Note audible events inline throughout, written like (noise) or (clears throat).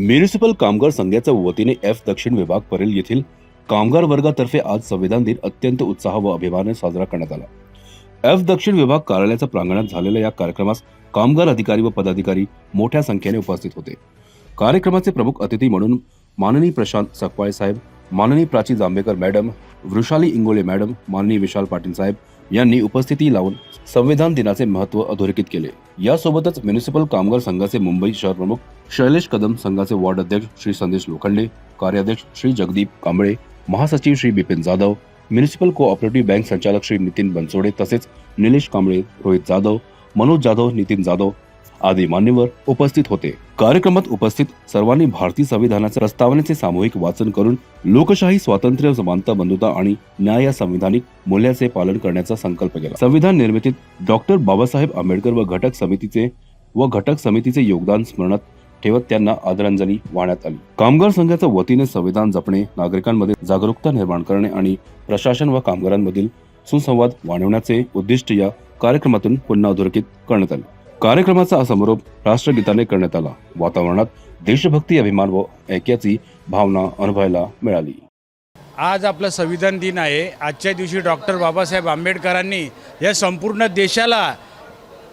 Municipal कामगार संघाच्या वतीने एफ दक्षिण विभाग परेल येथील कामगार वर्गातर्फे आज संविधान दिन अत्यंत उत्साह व अभिमानाने साजरा करण्यात आला. एफ दक्षिण विभाग कार्यालयाच्या प्रांगणात झालेल्या या कार्यक्रमास कामगार अधिकारी व पदाधिकारी मोठ्या संख्येने उपस्थित होते. कार्यक्रमाचे प्रमुख अतिथी म्हणून माननीय प्रशांत सकपाळे साहेब माननीय प्राची जांभेकर मॅडम वृषाली इंगोले मॅडम माननीय विशाल पाटील साहेब यांनी उपस्थिती लावून संविधान दिनाचे महत्त्व अधोरेखित केले. यासोबतच म्युनिसिपल कामगार संघाचे मुंबई शहर प्रमुख शैलेश कदम संघाचे वार्ड अध्यक्ष श्री संदेश लोखंडे कार्याध्यक्ष श्री जगदीप कांबळे महासचिव Shri Bipin Jadhav municipal cooperative bank संचालक श्री नितीन बनसोडे तसेच निलेश कांबळे रोहित जाधव मनोज जाधव नितीन जाधव आदी मान्यवर उपस्थित होते. कार्यक्रमात उपस्थित सर्वांनी भारतीय संविधानाच्या प्रस्तावनेचे सामूहिक वाचन करून लोकशाही स्वातंत्र्य समानता बंधुता आणि न्याय या संविधानिक मूल्याचे पालन करण्याचा संकल्प केला. संविधान निर्मितीत डॉक्टर बाबासाहेब आंबेडकर व घटक समितीचे व घटक समितीचे योगदान स्मरणात ठेवत त्यांना आदरांजली वाहण्यात आली. कामगार संघाच्या वतीने संविधान जपणे नागरिकांमध्ये जागरूकता निर्माण करणे आणि प्रशासन व कामगारांमधील सुसंवाद वाढवण्याचे उद्दिष्ट या कार्यक्रमातून पुन्हा अधोरेखित करण्यात आले. कार्यक्रमाचा समारोप राष्ट्रगीताने करण्यात आला. वातावरणात देशभक्ती अभिमान व ऐक्याची भावना अनुभवायला मिळाली. आज आपलं संविधान दिन आहे. आजच्या दिवशी डॉक्टर बाबासाहेब आंबेडकरांनी या संपूर्ण देशाला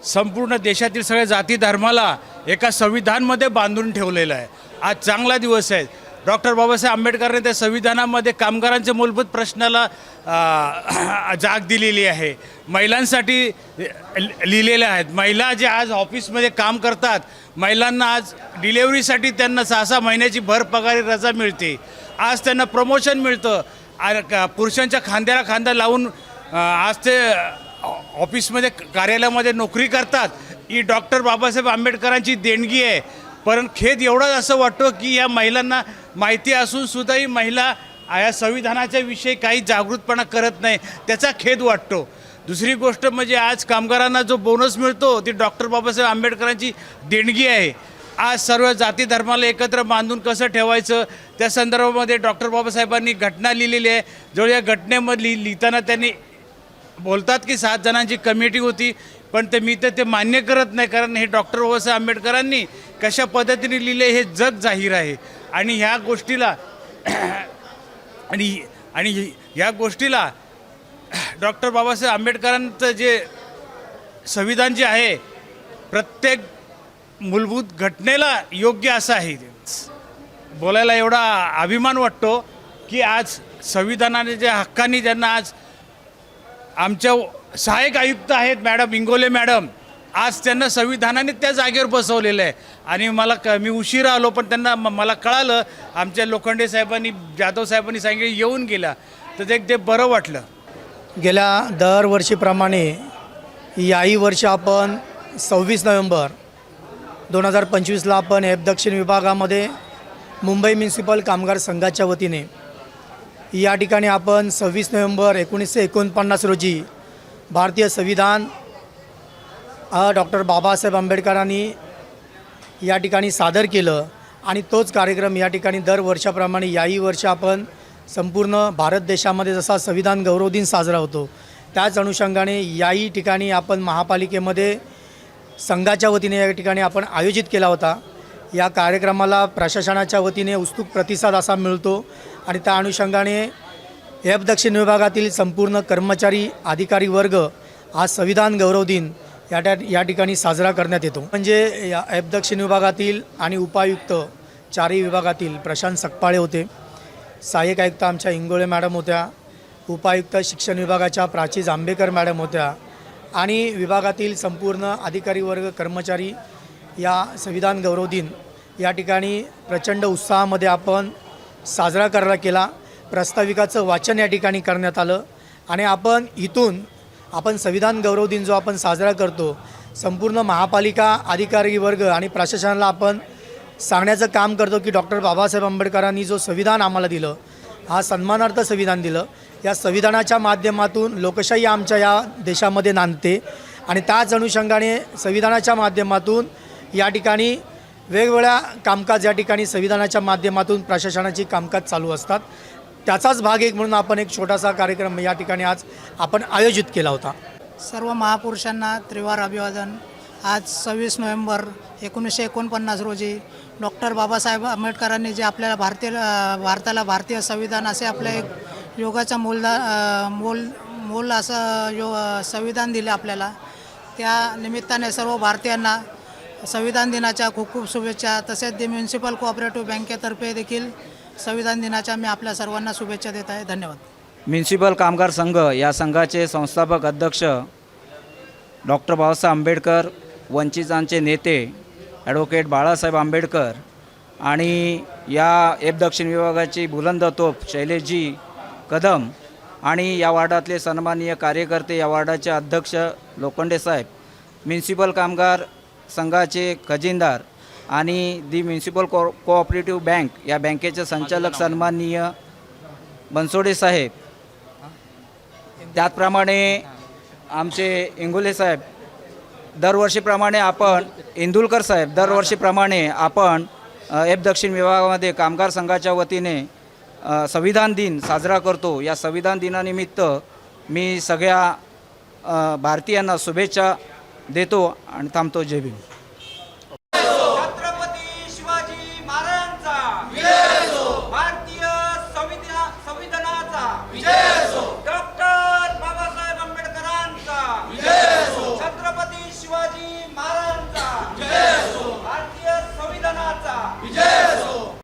संपूर्ण देशातील सगळ्या जाती धर्माला एका संविधानमध्ये बांधून ठेवलेलं आहे. आज चांगला दिवस आहे. डॉक्टर बाबासाहेब आंबेडकरांनी त्या संविधानामध्ये कामगारांच्या मूलभूत प्रश्नाला (clears throat) जाग दिलेली आहे. महिलांसाठी लिहिलेल्या आहेत. महिला जे आज ऑफिसमध्ये काम करतात महिलांना आज डिलेवरीसाठी त्यांना सहा सहा महिन्याची भर पगारी रजा मिळते. आज त्यांना प्रमोशन मिळतं. आणि का- पुरुषांच्या खांद्याला खांदा लावून आज ते ऑफिसमध्ये कार्यालयामध्ये नोकरी करतात. ही डॉक्टर बाबासाहेब आंबेडकरांची देणगी आहे. पण खेद एवढाच असं वाटतो की या महिलांना माहिती असून सुद्धा ही महिला या संविधानाच्या विषयी काही जागृतपणा करत नाही त्याचा खेद वाटतो. दुसरी गोष्ट म्हणजे आज कामगारांना जो बोनस मिळतो ती डॉक्टर बाबासाहेब आंबेडकरांची देणगी आहे. आज सर्व जाती धर्माला एकत्र बांधून कसं ठेवायचं त्या संदर्भामध्ये डॉक्टर बाबासाहेबांनी घटना लिहिलेली आहे. जवळ या घटनेमधली लिहिताना त्यांनी बोलतात की सात जणांची कमिटी होती पण ते मी तर ते मान्य करत नाही कारण हे डॉक्टर बाबासाहेब आंबेडकरांनी कशा पद्धतीने लिहिले हे जग जाहीर आहे. आणि ह्या गोष्टीला (clears throat) आणि आणि ह्या गोष्टीला (clears throat) डॉक्टर बाबासाहेब आंबेडकरांचं जे संविधान जे आहे प्रत्येक मूलभूत घटनेला योग्य असं आहे. बोलायला एवढा अभिमान वाटतो की आज संविधानाने ज्या हक्कांनी ज्यांना आज आमच्या सहाय्यक आयुक्त आहेत मॅडम इंगोले मॅडम आज त्यांना संविधानाने त्या जागेवर बसवलेलं आहे. आणि मला क मी उशिरा आलो पण त्यांना म- मला कळालं आमच्या लोखंडे साहेबांनी जाधव साहेबांनी सांगितलं येऊन गेला. तर ते ते बरं वाटलं. गेल्या दरवर्षीप्रमाणे याही वर्षी आपण सव्वीस नोव्हेंबर दोन हजार पंचवीसला आपण एफ दक्षिण विभागामध्ये मुंबई म्युन्सिपल कामगार संघाच्या वतीने या ठिकाणी आपण सव्वीस नोव्हेंबर एकोणीसशे एकोणपन्नास रोजी भारतीय संविधान डॉक्टर बाबासाहेब आंबेडकरांनी या ठिकाणी सादर केलं आणि तोच कार्यक्रम या ठिकाणी दर वर्षाप्रमाणे याही वर्ष आपण संपूर्ण भारत देशामध्ये जसा संविधान गौरव दिन साजरा होतो त्याच अनुषंगाने याही ठिकाणी आपण महापालिकेमध्ये संघाच्या वतीने या ठिकाणी आपण आयोजित केला होता. या कार्यक्रमाला प्रशासनाच्या वतीने उत्सुक प्रतिसाद असा मिळतो आणि त्या अनुषंगाने एफ दक्षिण विभागातील संपूर्ण कर्मचारी अधिकारी वर्ग आज संविधान गौरव दिन या त्या या ठिकाणी साजरा करण्यात येतो. म्हणजे या एफ दक्षिण विभागातील आणि उपायुक्त चारही विभागातील प्रशांत सकपाळे होते. सहाय्यक आयुक्त आमच्या इंगोळे मॅडम होत्या. उपायुक्त शिक्षण विभागाच्या प्राची जांभेकर मॅडम होत्या. आणि विभागातील संपूर्ण अधिकारी वर्ग कर्मचारी या संविधान गौरव दिन या ठिकाणी प्रचंड उत्साहामध्ये आपण साजरा करायला केला. प्रस्ताविकाचं वाचन या ठिकाणी करण्यात आलं. आणि आपण इथून आपण संविधान गौरव दिन जो आपण साजरा करतो संपूर्ण महापालिका अधिकारी वर्ग आणि प्रशासनाला आपण सांगण्याचं काम करतो की डॉक्टर बाबासाहेब आंबेडकरांनी जो संविधान आम्हाला दिलं हा सन्मानार्थ संविधान दिलं. या संविधानाच्या माध्यमातून लोकशाही आमच्या या देशामध्ये नांदते आणि त्याच अनुषंगाने संविधानाच्या माध्यमातून या ठिकाणी वेगवेगळ्या कामकाज या ठिकाणी संविधानाच्या माध्यमातून प्रशासनाची कामकाज चालू असतात. त्याचाच भाग एक म्हणून आपण एक छोटासा कार्यक्रम या ठिकाणी आज आपण आयोजित केला होता. सर्व महापुरुषांना त्रिवार अभिवादन. आज सव्वीस नोव्हेंबर एकोणीसशे एकोणपन्नास रोजी डॉक्टर बाबासाहेब आंबेडकरांनी जे आपल्याला भारतीय भारताला भारतीय संविधान असे आपलं एक योगाचा मूलदा मूल मूल असं यो संविधान दिलं आपल्याला. त्या निमित्ताने सर्व भारतीयांना संविधान दिनाच्या खूप खूप शुभेच्छा. तसेच दि म्युन्सिपल कोऑपरेटिव्ह बँकेतर्फे देखील संविधान दिनाच्या मी आपल्या सर्वांना शुभेच्छा देत आहे. धन्यवाद. म्युन्सिपल कामगार संघ या संघाचे संस्थापक अध्यक्ष डॉक्टर बाबासाहेब आंबेडकर वंचितांचे नेते ॲडव्होकेट बाळासाहेब आंबेडकर आणि या एफ दक्षिण विभागाची बुलंद तोफ शैलेशजी कदम आणि या वार्डातले सन्माननीय कार्यकर्ते या वार्डाचे अध्यक्ष लोखंडे साहेब म्युन्सिपल कामगार संघाचे खजिनदार आणि the municipal co cooperative bank या बँकेचे संचालक सन्माननीय बनसोडे साहेब. त्याचप्रमाणे आमचे इंगोले साहेब. दरवर्षीप्रमाणे आपण इंदुलकर साहेब दरवर्षीप्रमाणे आपण एफ दक्षिण विभागामध्ये कामगार संघाच्या वतीने संविधान दिन साजरा करतो. या संविधान दिनानिमित्त मी सगळ्या भारतीयांना शुभेच्छा देतो आणि थांबतो. जय भीम.